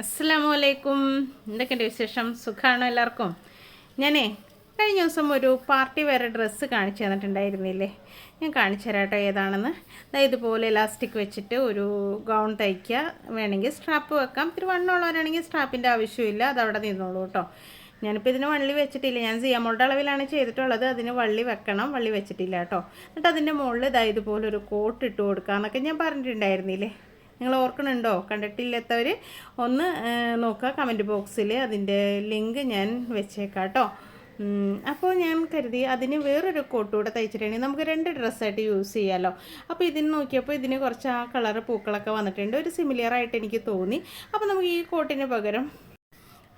അസ്സലാമു അലൈക്കും എന്തൊക്കെയുണ്ട് വിശേഷം? സുഖമാണോ എല്ലാവർക്കും? ഞാനേ കഴിഞ്ഞ ദിവസം ഒരു പാർട്ടി വേറെ ഡ്രസ്സ് കാണിച്ചു തന്നിട്ടുണ്ടായിരുന്നില്ലേ? ഞാൻ കാണിച്ചു തരാട്ടോ ഏതാണെന്ന്. അതായത് ഇതുപോലെ ഇലാസ്റ്റിക് വെച്ചിട്ട് ഒരു ഗൗൺ തയ്ക്കുക. വേണമെങ്കിൽ സ്ട്രാപ്പ് വെക്കാം. ഇത്തിരി വണ്ണമുള്ളവരാണെങ്കിൽ സ്ട്രാപ്പിന്റെ ആവശ്യമില്ല. അത് അവിടെ നിന്നോളൂ കേട്ടോ. ഞാനിപ്പോൾ ഇതിന് വള്ളി വെച്ചിട്ടില്ല. ഞാൻ സിയമോളുടെ അളവിലാണ് ചെയ്തിട്ടുള്ളത്. അതിന് വള്ളി വെക്കണം. വള്ളി വെച്ചിട്ടില്ല കേട്ടോ. എന്നിട്ട് അതിന്റെ മുകളിൽ ഇതാ ഇതുപോലെ ഒരു കോട്ട് ഇട്ട് കൊടുക്കാമെന്നൊക്കെ ഞാൻ പറഞ്ഞിട്ടുണ്ടായിരുന്നില്ലേ? നിങ്ങൾ ഓർക്കണുണ്ടോ? കണ്ടിട്ടില്ലാത്തവർ ഒന്ന് നോക്കുക കമന്റ് ബോക്സിൽ അതിന്റെ ലിങ്ക് ഞാൻ വെച്ചേക്കാം കേട്ടോ അപ്പോൾ ഞാൻ കരുതി അതിന് വേറൊരു കോട്ട് കൂടെ തയ്ച്ചിട്ടുണ്ടെങ്കിൽ നമുക്ക് രണ്ട് ഡ്രസ്സായിട്ട് യൂസ് ചെയ്യാമല്ലോ അപ്പോൾ ഇതിന് നോക്കിയപ്പോൾ ഇതിന് കുറച്ച് ആ കളറ് പൂക്കളൊക്കെ വന്നിട്ടുണ്ട്. ഒരു സിമിലർ ആയിട്ട് എനിക്ക് തോന്നി. അപ്പോൾ നമുക്ക് ഈ കോട്ടിന് പകരം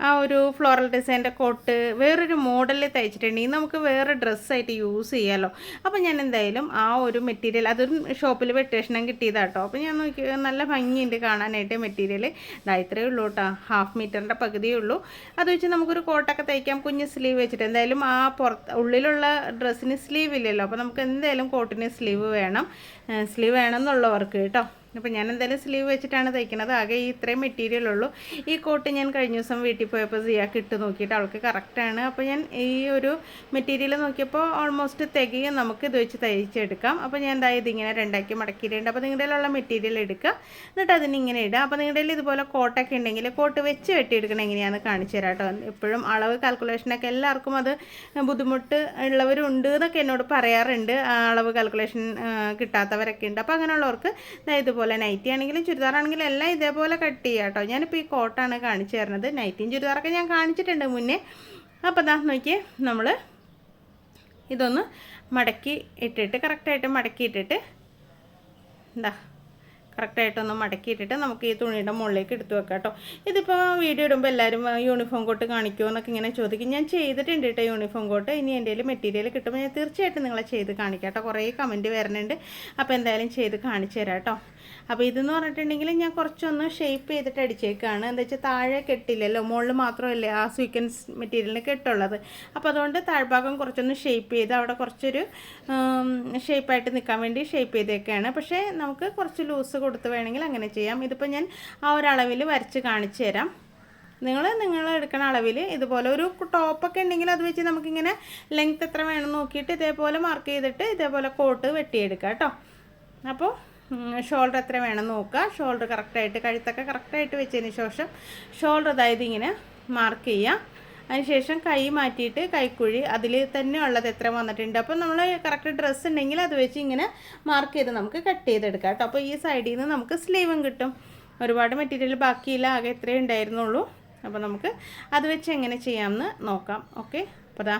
ആ ഒരു ഫ്ലോറൽ ഡിസൈന്റെ കോട്ട് വേറൊരു മോഡലിൽ തയ്ച്ചിട്ടുണ്ടെങ്കിൽ നമുക്ക് വേറെ ഡ്രസ്സായിട്ട് യൂസ് ചെയ്യാമല്ലോ അപ്പോൾ ഞാൻ എന്തായാലും ആ ഒരു മെറ്റീരിയൽ അതൊരു ഷോപ്പിൽ വെട്ടേഷനം കിട്ടിയതാട്ടോ അപ്പോൾ ഞാൻ നോക്കി നല്ല ഭംഗിയുണ്ട് കാണാനായിട്ട് മെറ്റീരിയൽ ഇതാ ഇത്രയേ ഉള്ളൂ കേട്ടോ ഹാഫ് മീറ്ററിന്റെ പകുതിയേ ഉള്ളൂ. അത് വെച്ച് നമുക്കൊരു കോട്ടൊക്കെ തയ്ക്കാം. കുഞ്ഞ് സ്ലീവ് വെച്ചിട്ട്. എന്തായാലും ആ പുറത്ത് ഉള്ളിലുള്ള ഡ്രസ്സിന് സ്ലീവ് ഇല്ലല്ലോ. അപ്പോൾ നമുക്ക് എന്തായാലും കോട്ടിന് സ്ലീവ് വേണം. സ്ലീവ് വേണം എന്നുള്ളവർക്ക് കേട്ടോ അപ്പോൾ ഞാൻ എന്തായാലും സ്ലീവ് വെച്ചിട്ടാണ് തയ്ക്കുന്നത് ആകെ ഈ ഇത്രയും മെറ്റീരിയൽ ഉള്ളൂ. ഈ കോട്ട് ഞാൻ കഴിഞ്ഞ ദിവസം വീട്ടിൽ പോയപ്പോൾ സിയാക്ക് ഇട്ട് നോക്കിയിട്ട് അവൾക്ക് കറക്റ്റാണ് അപ്പോൾ ഞാൻ ഈ ഒരു മെറ്റീരിയൽ നോക്കിയപ്പോൾ ഓൾമോസ്റ്റ് തികയും നമുക്ക് ഇത് വെച്ച് തയ്ച്ചെടുക്കാം. അപ്പോൾ ഞാൻ എന്താ ഇതിങ്ങനെ രണ്ടാക്കി മടക്കിയിട്ടുണ്ട്. അപ്പോൾ നിങ്ങളുടെ ഉള്ള മെറ്റീരിയൽ എടുക്കുക എന്നിട്ട് അതിന് ഇങ്ങനെ ഇടുക അപ്പോൾ നിങ്ങളുടെ ഇതുപോലെ കോട്ടൊക്കെ ഉണ്ടെങ്കിൽ കോട്ട് വെച്ച് വെട്ടിയെടുക്കണം എങ്ങനെയാണെന്ന് കാണിച്ചു തരാം കേട്ടോ. എപ്പോഴും അളവ് കാൽക്കുലേഷനൊക്കെ എല്ലാവർക്കും അത് ബുദ്ധിമുട്ട് ഉള്ളവരുണ്ട് എന്നൊക്കെ എന്നോട് പറയാറുണ്ട്. അളവ് കാൽക്കുലേഷൻ കിട്ടാത്തവരൊക്കെ ഉണ്ട്. അപ്പോൾ അങ്ങനെയുള്ളവർക്ക് ദാ ഇതുപോലെ നൈറ്റി ആണെങ്കിലും ചുരിദാറാണെങ്കിലും എല്ലാം ഇതേപോലെ കട്ട് ചെയ്യുക കേട്ടോ ഞാനിപ്പോൾ ഈ കോട്ടാണ് കാണിച്ചു തരുന്നത്. നൈറ്റിയും ചുരിദാറൊക്കെ ഞാൻ കാണിച്ചിട്ടുണ്ട് മുന്നേ. അപ്പോൾ ദാ നോക്കിയേ നമ്മൾ ഇതൊന്ന് മടക്കി ഇട്ടിട്ട് കറക്റ്റായിട്ട് മടക്കി ഇട്ടിട്ട് എന്താ കറക്റ്റായിട്ടൊന്ന് മടക്കിയിട്ടിട്ട് നമുക്ക് ഈ തുണിയുടെ മുകളിലേക്ക് എടുത്തു വെക്കാം കേട്ടോ ഇതിപ്പോൾ വീഡിയോ ഇടുമ്പോൾ എല്ലാവരും യൂണിഫോം കോട്ട് കാണിക്കുമോ എന്നൊക്കെ ഇങ്ങനെ ചോദിക്കും. ഞാൻ ചെയ്തിട്ടുണ്ട് കേട്ടോ യൂണിഫോം കോട്ട് ഇനി എന്റെ മെറ്റീരിയൽ കിട്ടുമ്പോൾ ഞാൻ തീർച്ചയായിട്ടും നിങ്ങളെ ചെയ്ത് കാണിക്കാം കേട്ടോ കുറേ കമന്റ് വരുന്നുണ്ട്. അപ്പോൾ എന്തായാലും ചെയ്ത് കാണിച്ചു തരാം കേട്ടോ അപ്പോൾ ഇതെന്ന് പറഞ്ഞിട്ടുണ്ടെങ്കിൽ ഞാൻ കുറച്ചൊന്ന് ഷേപ്പ് ചെയ്തിട്ട് അടിച്ചേക്കാണ്. എന്താ വെച്ചാൽ താഴെ കെട്ടില്ലല്ലോ മുകളിൽ മാത്രമല്ലേ ആ സ്വീക്കൻസ് മെറ്റീരിയലിന് കെട്ടുള്ളത്. അപ്പോൾ അതുകൊണ്ട് താഴ്ഭാഗം കുറച്ചൊന്ന് ഷേപ്പ് ചെയ്ത് അവിടെ കുറച്ചൊരു ഷേപ്പായിട്ട് നിൽക്കാൻ വേണ്ടി ഷേപ്പ് ചെയ്തേക്കാണ്. പക്ഷേ നമുക്ക് കുറച്ച് ലൂസ് കൊടുത്ത് വേണമെങ്കിൽ അങ്ങനെ ചെയ്യാം. ഇതിപ്പോൾ ഞാൻ ആ ഒരളവിൽ വരച്ച് കാണിച്ചു തരാം. നിങ്ങൾ നിങ്ങൾ എടുക്കുന്ന അളവിൽ ഇതുപോലെ ഒരു ടോപ്പൊക്കെ ഉണ്ടെങ്കിൽ അത് വെച്ച് നമുക്കിങ്ങനെ ലെങ്ത് എത്ര വേണം നോക്കിയിട്ട് ഇതേപോലെ മാർക്ക് ചെയ്തിട്ട് ഇതേപോലെ കോട്ട് വെട്ടിയെടുക്കാം കേട്ടോ. അപ്പോൾ ഷോൾഡർ എത്ര വേണം നോക്കുക. ഷോൾഡർ കറക്റ്റായിട്ട് കഴുത്തൊക്കെ കറക്റ്റായിട്ട് വെച്ചതിന് ശേഷം ഷോൾഡർ അതായത് ഇങ്ങനെ മാർക്ക് ചെയ്യുക. അതിനുശേഷം കൈ മാറ്റിയിട്ട് കൈക്കുഴി അതിൽ തന്നെ ഉള്ളത് എത്ര വന്നിട്ടുണ്ട്. അപ്പോൾ നമ്മൾ കറക്റ്റ് ഡ്രസ്സ് ഉണ്ടെങ്കിൽ അത് വെച്ച് ഇങ്ങനെ മാർക്ക് ചെയ്ത് നമുക്ക് കട്ട് ചെയ്തെടുക്കാം കേട്ടോ. അപ്പോൾ ഈ സൈഡിൽ നിന്ന് നമുക്ക് സ്ലീവും കിട്ടും. ഒരുപാട് മെറ്റീരിയൽ ബാക്കിയില്ല ആകെ ഇത്രയേ ഉണ്ടായിരുന്നുള്ളൂ. അപ്പോൾ നമുക്ക് അത് വെച്ച് എങ്ങനെ ചെയ്യാമെന്ന് നോക്കാം. ഓക്കെ അപ്പോൾ ദാ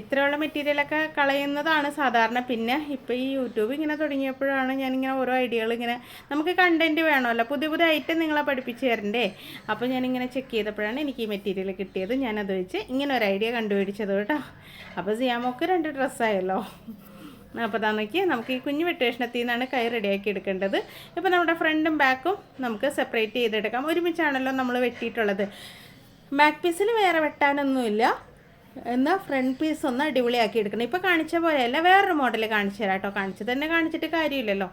ഇത്രയുള്ള മെറ്റീരിയലൊക്കെ കളയുന്നതാണ് സാധാരണ. പിന്നെ ഇപ്പോൾ ഈ യൂട്യൂബ് ഇങ്ങനെ തുടങ്ങിയപ്പോഴാണ് ഞാനിങ്ങനെ ഓരോ ഐഡിയകൾ ഇങ്ങനെ നമുക്ക് കണ്ടന്റ് വേണമല്ലോ. പുതിയ പുതിയ ഐറ്റം നിങ്ങളെ പഠിപ്പിച്ച് തരണ്ടേ? അപ്പോൾ ഞാനിങ്ങനെ ചെക്ക് ചെയ്തപ്പോഴാണ് എനിക്ക് ഈ മെറ്റീരിയൽ കിട്ടിയത്. ഞാനത് വെച്ച് ഇങ്ങനെ ഒരു ഐഡിയ കണ്ടുപിടിച്ചത് കേട്ടോ. അപ്പോൾ സിയാമോക്ക് രണ്ട് ഡ്രസ്സായല്ലോ അപ്പോൾ അതാ നോക്കി നമുക്ക് ഈ കുഞ്ഞു വെട്ടേഷണത്തിൽ നിന്നാണ് കൈ റെഡിയാക്കി എടുക്കേണ്ടത്. ഇപ്പോൾ നമ്മുടെ ഫ്രണ്ടും ബാക്കും നമുക്ക് സെപ്പറേറ്റ് ചെയ്തെടുക്കാം. ഒരുമിച്ചാണല്ലോ നമ്മൾ വെട്ടിയിട്ടുള്ളത്. ബാക്ക് പീസിൽ വേറെ വെട്ടാനൊന്നുമില്ല. എന്നാൽ ഫ്രണ്ട് പീസ് ഒന്ന് അടിപൊളിയാക്കി എടുക്കണം. ഇപ്പോൾ കാണിച്ച പോലെയല്ല വേറൊരു മോഡൽ കാണിച്ചു തരാം കേട്ടോ കാണിച്ചു തന്നെ കാണിച്ചിട്ട് കാര്യമില്ലല്ലോ.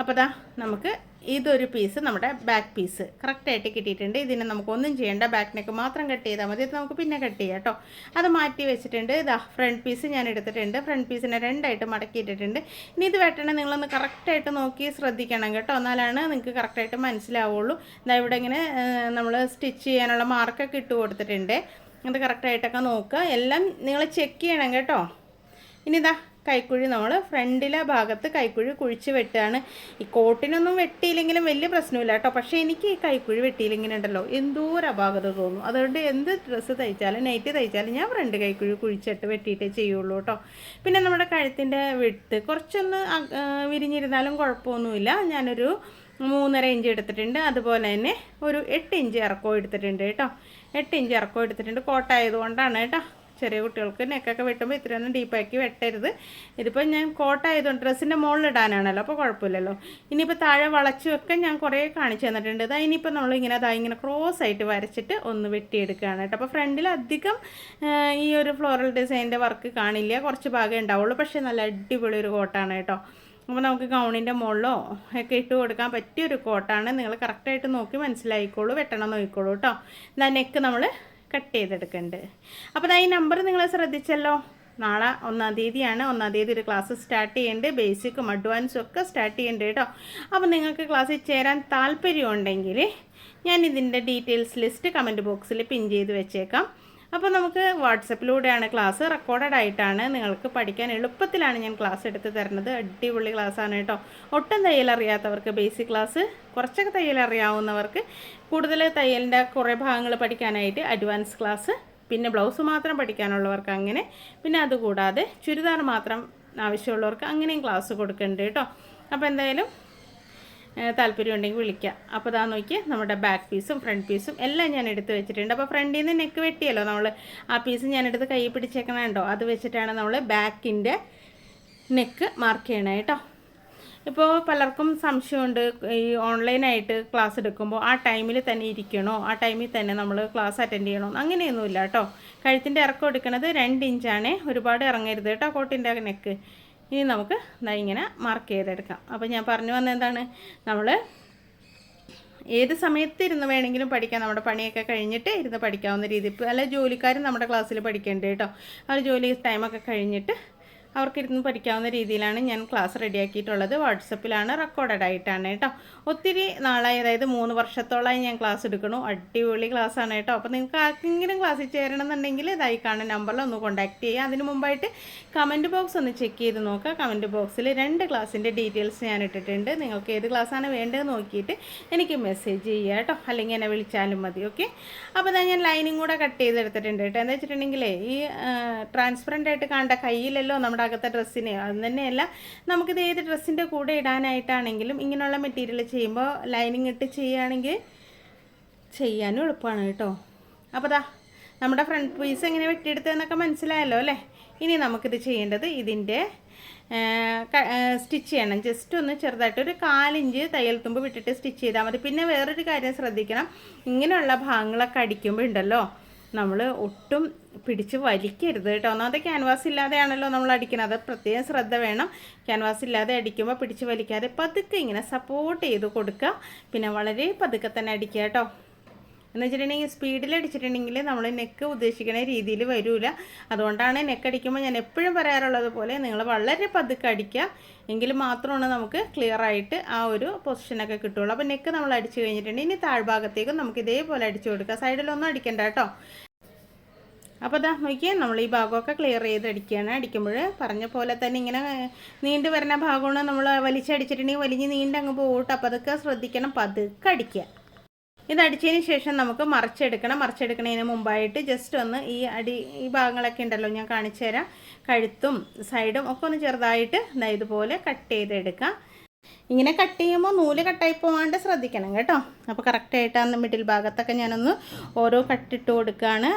അപ്പോൾ ദാ നമുക്ക് ഇതൊരു പീസ് നമ്മുടെ ബാക്ക് പീസ് കറക്റ്റായിട്ട് കിട്ടിയിട്ടുണ്ട്. ഇതിനെ നമുക്കൊന്നും ചെയ്യേണ്ട. ബാക്കിനൊക്കെ മാത്രം കട്ട് ചെയ്താൽ മതി. നമുക്ക് പിന്നെ കട്ട് ചെയ്യാം കേട്ടോ അത് മാറ്റി വെച്ചിട്ടുണ്ട്. ഇതാ ഫ്രണ്ട് പീസ് ഞാൻ എടുത്തിട്ടുണ്ട്. ഫ്രണ്ട് പീസിനെ രണ്ടായിട്ട് മടക്കിയിട്ടിട്ടുണ്ട്. ഇനി ഇത് വെട്ടണേ നിങ്ങളൊന്ന് കറക്റ്റായിട്ട് നോക്കി ശ്രദ്ധിക്കണം കേട്ടോ. എന്നാലാണ് നിങ്ങൾക്ക് കറക്റ്റായിട്ട് മനസ്സിലാവുള്ളൂ. ഇതാ ഇവിടെ ഇങ്ങനെ നമ്മൾ സ്റ്റിച്ച് ചെയ്യാനുള്ള മാർക്കൊക്കെ ഇട്ട് കൊടുത്തിട്ടുണ്ട്. അത് കറക്റ്റായിട്ടൊക്കെ നോക്കുക. എല്ലാം നിങ്ങൾ ചെക്ക് ചെയ്യണം കേട്ടോ. ഇനി ഇതാ കൈക്കുഴി നമ്മൾ ഫ്രണ്ടിലെ ഭാഗത്ത് കൈക്കുഴി കുഴിച്ച് വെട്ടുകയാണ്. ഈ കോട്ടിനൊന്നും വെട്ടിയില്ലെങ്കിലും വലിയ പ്രശ്നമില്ല കേട്ടോ. പക്ഷേ എനിക്ക് ഈ കൈക്കുഴി വെട്ടിയില്ലെങ്കിൽ ഉണ്ടല്ലോ. എന്തോ ഒരു അപാകത തോന്നും. അതുകൊണ്ട് എന്ത് ഡ്രസ്സ് തയ്ച്ചാലും നൈറ്റ് തയ്ച്ചാലും ഞാൻ ഫ്രണ്ട് കൈക്കുഴി കുഴിച്ചിട്ട് വെട്ടിയിട്ടേ ചെയ്യുള്ളൂ കേട്ടോ. പിന്നെ നമ്മുടെ കഴുത്തിന്റെ വിട്ട് കുറച്ചൊന്ന് വിരിഞ്ഞിരുന്നാലും കുഴപ്പമൊന്നുമില്ല. ഞാനൊരു മൂന്നര ഇഞ്ച് എടുത്തിട്ടുണ്ട്. അതുപോലെ തന്നെ ഒരു എട്ട് ഇഞ്ച് ഇറക്കവും എടുത്തിട്ടുണ്ട് കേട്ടോ. എട്ട് ഇഞ്ച് ഇറക്കം എടുത്തിട്ടുണ്ട്. കോട്ടായതുകൊണ്ടാണ് കേട്ടോ. ചെറിയ കുട്ടികൾക്ക് നെക്കൊക്കെ വെട്ടുമ്പോൾ ഇത്രയൊന്നും ഡീപ്പാക്കി വെട്ടരുത്. ഇതിപ്പോൾ ഞാൻ കോട്ടായതുകൊണ്ട് ഡ്രസ്സിന്റെ മുകളിൽ ഇടാനാണല്ലോ അപ്പോൾ കുഴപ്പമില്ലല്ലോ. ഇനിയിപ്പോൾ താഴെ വളച്ചു വെക്കാൻ ഞാൻ കുറേ കാണിച്ചു തന്നിട്ടുണ്ട്. ഇതാ ഇനിയിപ്പോൾ നമ്മളിങ്ങനെ അതാ ഇങ്ങനെ ക്രോസ് ആയിട്ട് വരച്ചിട്ട് ഒന്ന് വെട്ടിയെടുക്കുകയാണ് കേട്ടോ. അപ്പോൾ ഫ്രണ്ടിൽ അധികം ഈ ഒരു ഫ്ലോറൽ ഡിസൈനിന്റെ വർക്ക് കാണില്ല. കുറച്ച് ഭാഗമേ ഉണ്ടാവുള്ളൂ. പക്ഷേ നല്ല അടിപൊളി ഒരു കോട്ടാണ് കേട്ടോ. അപ്പോൾ നമുക്ക് ഗൗണിന്റെ മുകളിലോ ഒക്കെ ഇട്ട് കൊടുക്കാൻ പറ്റിയൊരു കോട്ടാണ്. നിങ്ങൾ കറക്റ്റായിട്ട് നോക്കി മനസ്സിലായിക്കോളൂ വെട്ടണം നോക്കിക്കോളൂ കേട്ടോ എന്നാൽ നെക്ക് നമ്മൾ കട്ട് ചെയ്തെടുക്കുന്നുണ്ട് അപ്പോൾ ഈ നമ്പർ നിങ്ങൾ ശ്രദ്ധിച്ചല്ലോ. നാളെ ഒന്നാം തീയതിയാണ്. ഒന്നാം തീയതി ഒരു ക്ലാസ് സ്റ്റാർട്ട് ചെയ്യേണ്ടത് ബേസിക്കും അഡ്വാൻസും ഒക്കെ സ്റ്റാർട്ട് ചെയ്യേണ്ടത് കേട്ടോ അപ്പോൾ നിങ്ങൾക്ക് ക്ലാസ്സിൽ ചേരാൻ താല്പര്യമുണ്ടെങ്കിൽ ഞാൻ ഇതിന്റെ ഡീറ്റെയിൽസ് ലിസ്റ്റ് കമന്റ് ബോക്സിൽ പിൻ ചെയ്ത് വെച്ചേക്കാം. അപ്പോൾ നമുക്ക് വാട്സപ്പിലൂടെയാണ് ക്ലാസ് റെക്കോർഡഡ് ആയിട്ടാണ് നിങ്ങൾക്ക് പഠിക്കാൻ എളുപ്പത്തിലാണ് ഞാൻ ക്ലാസ് എടുത്ത് തരുന്നത്. അടിപൊളി ക്ലാസ്സാണ് കേട്ടോ. ഒട്ടും തയ്യൽ അറിയാത്തവർക്ക് ബേസിക് ക്ലാസ് കുറച്ചൊക്കെ തയ്യൽ അറിയാവുന്നവർക്ക് കൂടുതൽ തയ്യലിന്റെ കുറേ ഭാഗങ്ങൾ പഠിക്കാനായിട്ട് അഡ്വാൻസ് ക്ലാസ് പിന്നെ ബ്ലൗസ് മാത്രം പഠിക്കാനുള്ളവർക്ക് അങ്ങനെ പിന്നെ അതുകൂടാതെ ചുരിദാർ മാത്രം ആവശ്യമുള്ളവർക്ക് അങ്ങനെയും ക്ലാസ് കൊടുക്കുന്നുണ്ട് കേട്ടോ. അപ്പോൾ എന്തായാലും താല്പര്യമുണ്ടെങ്കിൽ വിളിക്കാം. അപ്പോൾ ഇതാ നോക്കി നമ്മുടെ ബാക്ക് പീസും ഫ്രണ്ട് പീസും എല്ലാം ഞാൻ എടുത്ത് വെച്ചിട്ടുണ്ട്. അപ്പോൾ ഫ്രണ്ടിൽ നിന്ന് നെക്ക് വെട്ടിയല്ലോ നമ്മൾ ആ പീസ് ഞാൻ എടുത്ത് കൈ പിടിച്ചേക്കണുണ്ടോ? അത് വെച്ചിട്ടാണ് നമ്മൾ ബാക്കിന്റെ നെക്ക് മാർക്ക് ചെയ്യണേ കേട്ടോ. ഇപ്പോൾ പലർക്കും സംശയമുണ്ട്. ഈ ഓൺലൈനായിട്ട് ക്ലാസ് എടുക്കുമ്പോൾ ആ ടൈമിൽ തന്നെ ഇരിക്കണോ? ആ ടൈമിൽ തന്നെ നമ്മൾ ക്ലാസ് അറ്റൻഡ് ചെയ്യണോ? അങ്ങനെയൊന്നുമില്ല കേട്ടോ. കഴുത്തിന്റെ ഇറക്കം എടുക്കുന്നത് രണ്ട് ഇഞ്ചാണ് ഒരുപാട് ഇറങ്ങരുത് കേട്ടോ കോട്ടിന്റെ നെക്ക് ഇനി നമുക്ക് ഇങ്ങനെ മാർക്ക് ചെയ്തെടുക്കാം. അപ്പോൾ ഞാൻ പറഞ്ഞു വന്നത് എന്താണ്? നമ്മൾ ഏത് സമയത്ത് ഇരുന്ന് വേണമെങ്കിലും പഠിക്കാം. നമ്മുടെ പണിയൊക്കെ കഴിഞ്ഞിട്ട് ഇരുന്ന് പഠിക്കാവുന്ന രീതി. അല്ല ജോലിക്കാരും നമ്മുടെ ക്ലാസ്സിൽ പഠിക്കേണ്ടത് കേട്ടോ. അവർ ജോലി ടൈമൊക്കെ കഴിഞ്ഞിട്ട് അവർക്കിരുന്ന് പഠിക്കാവുന്ന രീതിയിലാണ് ഞാൻ ക്ലാസ് റെഡിയാക്കിയിട്ടുള്ളത്. വാട്സപ്പിലാണ് റെക്കോർഡഡ് ആയിട്ടാണ് കേട്ടോ. ഒത്തിരി നാളായി അതായത് മൂന്ന് വർഷത്തോളമായി ഞാൻ ക്ലാസ് എടുക്കണു അടിപൊളി ക്ലാസ് ആണ് കേട്ടോ. അപ്പോൾ നിങ്ങൾക്ക് ആർക്കെങ്കിലും ക്ലാസ്സിൽ ചേരണം എന്നുണ്ടെങ്കിൽ ഇതായി കാണുന്ന നമ്പറിൽ ഒന്ന് കോൺടാക്ട് ചെയ്യുക. അതിന് മുമ്പായിട്ട് കമന്റ് ബോക്സ് ഒന്ന് ചെക്ക് ചെയ്ത് നോക്കുക. കമന്റ് ബോക്സിൽ രണ്ട് ക്ലാസ്സിന്റെ ഡീറ്റെയിൽസ് ഞാൻ ഇട്ടിട്ടുണ്ട്. നിങ്ങൾക്ക് ഏത് ക്ലാസ്സാണ് വേണ്ടത് നോക്കിയിട്ട് എനിക്ക് മെസ്സേജ് ചെയ്യുക കേട്ടോ. അല്ലെങ്കിൽ എന്നെ വിളിച്ചാലും മതി ഓക്കെ അപ്പോൾ ഞാൻ ലൈനിങ് കൂടെ കട്ട് ചെയ്തെടുത്തിട്ടുണ്ട് കേട്ടോ. എന്താ വെച്ചിട്ടുണ്ടെങ്കിൽ ഈ ട്രാൻസ്പെറന്റ് ആയിട്ട് കാണേണ്ട കയ്യിലല്ലോ നമ്മുടെ അകത്തെ ഡ്രസ്സിന്. അത് തന്നെയല്ല നമുക്കിത് ഏത് ഡ്രസ്സിന്റെ കൂടെ ഇടാനായിട്ടാണെങ്കിലും ഇങ്ങനെയുള്ള മെറ്റീരിയൽ ചെയ്യുമ്പോൾ ലൈനിങ് ഇട്ട് ചെയ്യുകയാണെങ്കിൽ ചെയ്യാനും എളുപ്പമാണ് കേട്ടോ. അപ്പോൾ ദാ നമ്മുടെ ഫ്രണ്ട് പീസ് എങ്ങനെ വെട്ടിയെടുത്തതെന്നൊക്കെ മനസ്സിലായല്ലോ അല്ലേ? ഇനി നമുക്കിത് ചെയ്യേണ്ടത് ഇതിന്റെ സ്റ്റിച്ച് ചെയ്യണം. ജസ്റ്റ് ഒന്ന് ചെറുതായിട്ട് ഒരു കാലിഞ്ച് തയ്യൽ തുമ്പ് വിട്ടിട്ട് സ്റ്റിച്ച് ചെയ്താൽ മതി. പിന്നെ വേറൊരു കാര്യം ശ്രദ്ധിക്കണം. ഇങ്ങനെയുള്ള ഭാഗങ്ങളൊക്കെ അടിക്കുമ്പോൾ ഉണ്ടല്ലോ നമ്മൾ ഒട്ടും പിടിച്ച് വലിക്കരുത് കേട്ടോ. ഒന്നാമത്തെ ക്യാൻവാസ് ഇല്ലാതെയാണല്ലോ നമ്മൾ അടിക്കുന്നത്. പ്രത്യേകം ശ്രദ്ധ വേണം. ക്യാൻവാസ് ഇല്ലാതെ അടിക്കുമ്പോൾ പിടിച്ച് വലിക്കാതെ പതുക്കെ ഇങ്ങനെ സപ്പോർട്ട് ചെയ്ത് കൊടുക്കുക. പിന്നെ വളരെ പതുക്കെ തന്നെ അടിക്കുക കേട്ടോ. എന്ന് വെച്ചിട്ടുണ്ടെങ്കിൽ സ്പീഡിൽ അടിച്ചിട്ടുണ്ടെങ്കിൽ നമ്മൾ നെക്ക് ഉദ്ദേശിക്കുന്ന രീതിയിൽ വരില്ല അതുകൊണ്ടാണ് നെക്ക് അടിക്കുമ്പോൾ ഞാൻ എപ്പോഴും പറയാറുള്ളത് പോലെ നിങ്ങൾ വളരെ പതുക്കെ അടിക്കുക. എങ്കിൽ മാത്രമാണ് നമുക്ക് ക്ലിയർ ആയിട്ട് ആ ഒരു പൊസിഷനൊക്കെ കിട്ടുള്ളൂ. അപ്പോൾ നെക്ക് നമ്മൾ അടിച്ചു കഴിഞ്ഞിട്ടുണ്ടെങ്കിൽ ഇനി താഴ്ഭാഗത്തേക്കും നമുക്ക് ഇതേപോലെ അടിച്ചു കൊടുക്കുക. സൈഡിലൊന്നും അടിക്കണ്ട കേട്ടോ. അപ്പോൾ അതാ നോക്കിയേ നമ്മൾ ഈ ഭാഗമൊക്കെ ക്ലിയർ ചെയ്ത് അടിക്കുകയാണ് അടിക്കുമ്പോൾ പറഞ്ഞ പോലെ തന്നെ ഇങ്ങനെ നീണ്ടു വരുന്ന ഭാഗമാണ് നമ്മൾ വലിച്ചടിച്ചിട്ടുണ്ടെങ്കിൽ വലിഞ്ഞ് നീണ്ടങ്ങ് പോകട്ടെ അപ്പോൾ അതൊക്കെ ശ്രദ്ധിക്കണം. പതുക്കെ അടിക്കുക. ഇത് അടിച്ചതിന് ശേഷം നമുക്ക് മറിച്ചെടുക്കണം. മറിച്ചെടുക്കുന്നതിന് മുമ്പായിട്ട് ജസ്റ്റ് ഒന്ന് ഈ അടി ഈ ഭാഗങ്ങളൊക്കെ ഉണ്ടല്ലോ ഞാൻ കാണിച്ചു തരാം കഴുത്തും സൈഡും ഒക്കെ ഒന്ന് ചെറുതായിട്ട് ഇതുപോലെ കട്ട് ചെയ്തെടുക്കാം. ഇങ്ങനെ കട്ട് ചെയ്യുമ്പോൾ നൂൽ കട്ടായി പോകാണ്ട് ശ്രദ്ധിക്കണം കേട്ടോ. അപ്പോൾ കറക്റ്റായിട്ട് ആ മിഡിൽ ഭാഗത്തൊക്കെ ഞാനൊന്ന് ഓരോ കട്ടിട്ട് കൊടുക്കുകയാണ്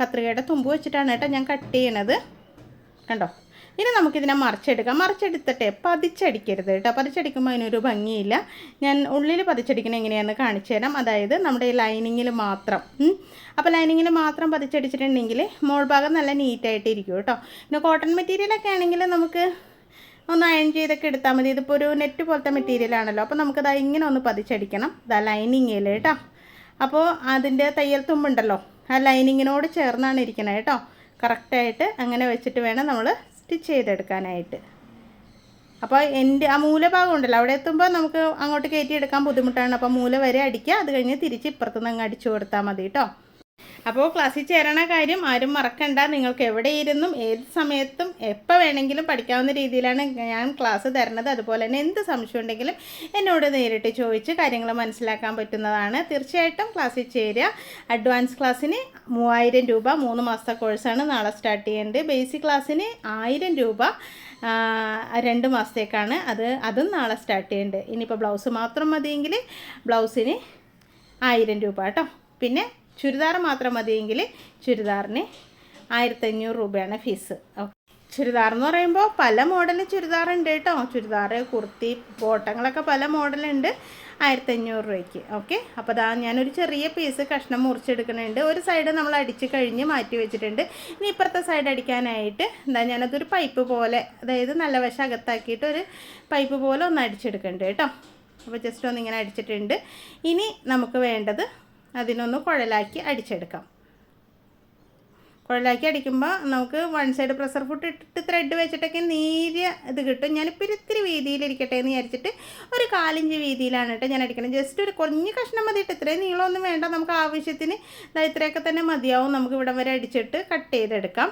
കത്രികയുടെ തുമ്പ് വെച്ചിട്ടാണ് കേട്ടോ ഞാൻ കട്ട് ചെയ്യണത്. കണ്ടോ? ഇനി നമുക്കിതിനെ മറിച്ചെടുക്കാം. മറിച്ചെടുത്തിട്ട് പതിച്ചടിക്കരുത് കേട്ടോ. പതിച്ചടിക്കുമ്പോൾ അതിനൊരു ഭംഗിയില്ല. ഞാൻ ഉള്ളിൽ പതിച്ചടിക്കണ എങ്ങനെയാണെന്ന് കാണിച്ചു തരാം. അതായത് നമ്മുടെ ഈ ലൈനിങ്ങിൽ മാത്രം. അപ്പോൾ ലൈനിങ്ങിൽ മാത്രം പതിച്ചടിച്ചിട്ടുണ്ടെങ്കിൽ മോൾ ഭാഗം നല്ല നീറ്റായിട്ട് ഇരിക്കും കേട്ടോ. പിന്നെ കോട്ടൺ മെറ്റീരിയലൊക്കെ ആണെങ്കിൽ നമുക്ക് ഒന്ന് അയൺ ചെയ്തൊക്കെ എടുത്താൽ മതി. ഇതിപ്പോൾ ഒരു നെറ്റ് പോലത്തെ മെറ്റീരിയൽ ആണല്ലോ. അപ്പോൾ നമുക്കത് ഇങ്ങനെ ഒന്ന് പതിച്ചടിക്കണം. ഇതാ ലൈനിങ്ങിൽ കേട്ടോ. അപ്പോൾ അതിന്റെ തയ്യൽ തുമ്പുണ്ടല്ലോ. ആ ലൈനിങ്ങിനോട് ചേർന്നാണ് ഇരിക്കണത് കേട്ടോ. കറക്റ്റായിട്ട് അങ്ങനെ വെച്ചിട്ട് വേണം നമ്മൾ സ്റ്റിച്ച് ചെയ്തെടുക്കാനായിട്ട്. അപ്പോൾ എന്റെ ആ മൂലഭാഗം ഉണ്ടല്ലോ. അവിടെ എത്തുമ്പോൾ നമുക്ക് അങ്ങോട്ട് കയറ്റിയെടുക്കാൻ ബുദ്ധിമുട്ടാണ്. അപ്പോൾ മൂല വരെ അടിക്കുക. അത് കഴിഞ്ഞ് തിരിച്ച് ഇപ്പുറത്തുനിന്ന് അങ്ങ് അടിച്ചു കൊടുത്താൽ മതി കേട്ടോ. അപ്പോൾ ക്ലാസ്സിൽ ചേരണ കാര്യം ആരും മറക്കണ്ട. നിങ്ങൾക്ക് എവിടെ ഇരുന്നും ഏത് സമയത്തും എപ്പോൾ വേണമെങ്കിലും പഠിക്കാവുന്ന രീതിയിലാണ് ഞാൻ ക്ലാസ് തരുന്നത് അതുപോലെ തന്നെ എന്ത് സംശയം ഉണ്ടെങ്കിലും എന്നോട് നേരിട്ട് ചോദിച്ച് കാര്യങ്ങൾ മനസ്സിലാക്കാൻ പറ്റുന്നതാണ്. തീർച്ചയായിട്ടും ക്ലാസ്സിൽ ചേരുക. അഡ്വാൻസ് ക്ലാസ്സിന് മൂവായിരം രൂപ മൂന്ന് മാസത്തെ കോഴ്സാണ് നാളെ സ്റ്റാർട്ട് ചെയ്യേണ്ടത്. ബേസിക് ക്ലാസ്സിന് ആയിരം രൂപ രണ്ട് മാസത്തേക്കാണ് അത് അതും നാളെ സ്റ്റാർട്ട് ചെയ്യേണ്ടത്. ഇനിയിപ്പോൾ ബ്ലൗസ് മാത്രം മതിയെങ്കിൽ ബ്ലൗസിന് ആയിരം രൂപ കേട്ടോ. പിന്നെ ചുരിദാർ മാത്രം മതിയെങ്കിൽ ചുരിദാറിന് ആയിരത്തഞ്ഞൂറ് രൂപയാണ് ഫീസ്. ഓക്കെ ചുരിദാർ എന്ന് പറയുമ്പോൾ പല മോഡൽ ചുരിദാർ ഉണ്ട് കേട്ടോ. ചുരിദാർ കുർത്തി ബോട്ടങ്ങളൊക്കെ പല മോഡലുണ്ട് ആയിരത്തഞ്ഞൂറ് രൂപയ്ക്ക്. ഓക്കെ? അപ്പോൾ അതാ ഞാനൊരു ചെറിയ പീസ് കഷ്ണം മുറിച്ചെടുക്കുന്നുണ്ട്. ഒരു സൈഡ് നമ്മൾ അടിച്ച് കഴിഞ്ഞ് മാറ്റി വെച്ചിട്ടുണ്ട്. ഇനി ഇപ്പുറത്തെ സൈഡ് അടിക്കാനായിട്ട് എന്താ ഞാനതൊരു പൈപ്പ് പോലെ അതായത് നല്ല വശം അകത്താക്കിയിട്ട് ഒരു പൈപ്പ് പോലെ ഒന്ന് അടിച്ചെടുക്കുന്നുണ്ട് കേട്ടോ. അപ്പോൾ ജസ്റ്റ് ഒന്ന് ഇങ്ങനെ അടിച്ചിട്ടുണ്ട്. ഇനി നമുക്ക് വേണ്ടത് അതിനൊന്ന് കുഴലാക്കി അടിച്ചെടുക്കാം. കുഴലാക്കി അടിക്കുമ്പോൾ നമുക്ക് വൺ സൈഡ് പ്രഷർ ഫുട്ട് ഇട്ടിട്ട് ത്രെഡ് വെച്ചിട്ടൊക്കെ നേരിയ ഇത് കിട്ടും. ഞാനിപ്പോൾ ഇത്തിരി വീതിയിലിരിക്കട്ടെ എന്ന് വിചാരിച്ചിട്ട് ഒരു കാലിഞ്ച് വീതിയിലാണ് കേട്ടോ ഞാൻ അടിക്കണം ജസ്റ്റ് ഒരു കുറഞ്ഞ കഷ്ണം മതി ഇട്ട് ഇത്രയും നീളമൊന്നും വേണ്ട. നമുക്ക് ആവശ്യത്തിന് ഇത്രയൊക്കെ തന്നെ മതിയാവും. നമുക്ക് ഇവിടം വരെ അടിച്ചിട്ട് കട്ട് ചെയ്തെടുക്കാം.